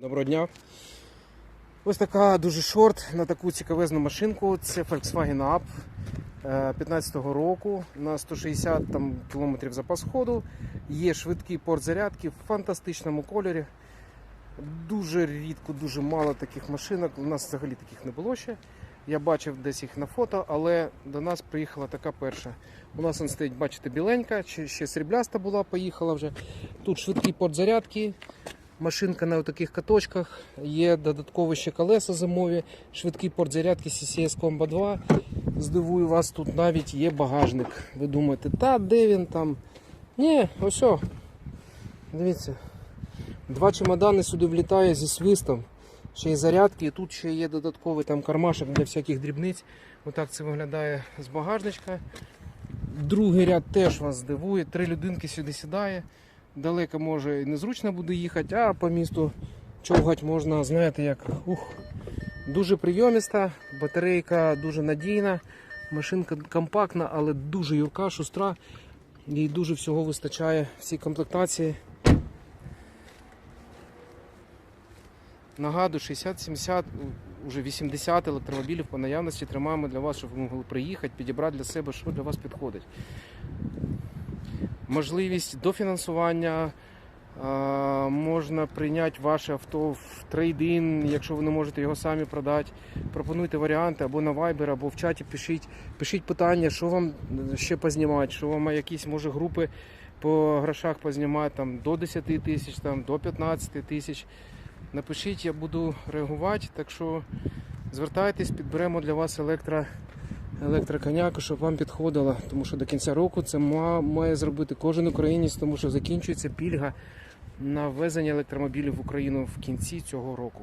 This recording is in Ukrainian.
Доброго дня. Ось така дуже шорт на таку цікавезну машинку. Це Volkswagen Up 15-го року на 160 там, км запас ходу. Є швидкий порт зарядки в фантастичному кольорі. Дуже рідко, дуже мало таких машинок. У нас взагалі таких не було ще. Я бачив десь їх на фото, але до нас приїхала така перша. У нас он стоїть, бачите, біленька, ще срібляста була, поїхала вже. Тут швидкий порт зарядки, машинка на таких каточках, є додаткові ще колеса зимові, швидкий порт зарядки CCS Combo 2. Здивую вас, тут навіть є багажник. Ви думаєте, та де він там? Ні, ось. Дивіться. Два чемодани сюди влітає зі свистом. Ще й зарядки, і тут ще є додатковий там кармашок для всяких дрібниць. Отак це виглядає з багажничка. Другий ряд теж вас здивує. Три людинки сюди сідає. Далеко може і незручно буде їхати, а по місту човгать можна, знаєте як. Ух. Дуже прийоміста, батарейка дуже надійна, машинка компактна, але дуже юрка, шустра. Їй дуже всього вистачає в цій комплектації. Нагадую, 60-70, уже 80 електромобілів по наявності тримаємо для вас, щоб ви могли приїхати, підібрати для себе, що для вас підходить. Можливість дофінансування. Можна прийняти ваше авто в трейдин, якщо ви не можете його самі продати. Пропонуйте варіанти або на Viber, або в чаті пишіть. Пишіть питання, що вам ще познімати, що вам якісь може групи по грошах познімати там, до 10 тисяч, там, до 15 тисяч. Напишіть, я буду реагувати. Так що звертайтесь, підберемо для вас електро, електроконяку, щоб вам підходила, Тому що до кінця року це ма- має зробити кожен українець, тому що закінчується пільга на ввезення електромобілів в Україну в кінці цього року.